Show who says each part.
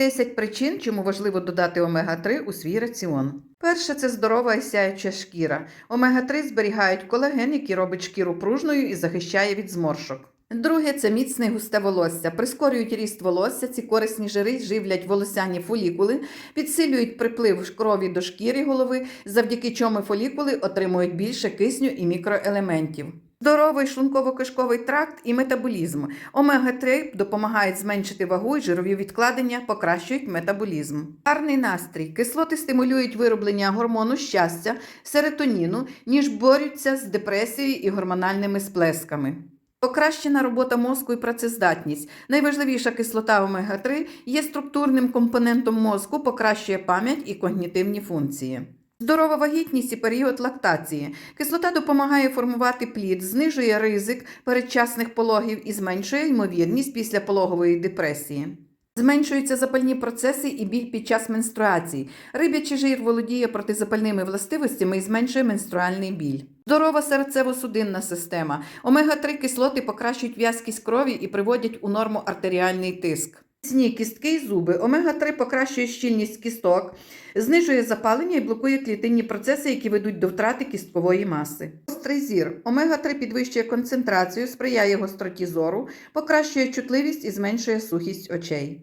Speaker 1: 10 причин, чому важливо додати омега-3 у свій раціон. Перше це здорова і сяюча шкіра. Омега-3 зберігають колаген, який робить шкіру пружною і захищає від зморшок. Друге це міцне і густе волосся. Прискорюють ріст волосся, ці корисні жири живлять волосяні фолікули, підсилюють приплив крові до шкіри голови, завдяки чому фолікули отримують більше кисню і мікроелементів. Здоровий шлунково-кишковий тракт і метаболізм. Омега-3 допомагають зменшити вагу і жирові відкладення, покращують метаболізм. Гарний настрій. Кислоти стимулюють вироблення гормону щастя, серотоніну, ніж борються з депресією і гормональними сплесками. Покращена робота мозку і працездатність. Найважливіша кислота омега-3 є структурним компонентом мозку, покращує пам'ять і когнітивні функції. Здорова вагітність і період лактації. Кислота допомагає формувати плід, знижує ризик передчасних пологів і зменшує ймовірність післяпологової депресії. Зменшуються запальні процеси і біль під час менструації. Рибячий жир володіє протизапальними властивостями і зменшує менструальний біль. Здорова серцево-судинна система. Омега-3 кислоти покращують в'язкість крові і приводять у норму артеріальний тиск. Сні, кістки і зуби. Омега-3 покращує щільність кісток, знижує запалення і блокує клітинні процеси, які ведуть до втрати кісткової маси. Гострий зір. Омега-3 підвищує концентрацію, сприяє гостроті зору, покращує чутливість і зменшує сухість очей.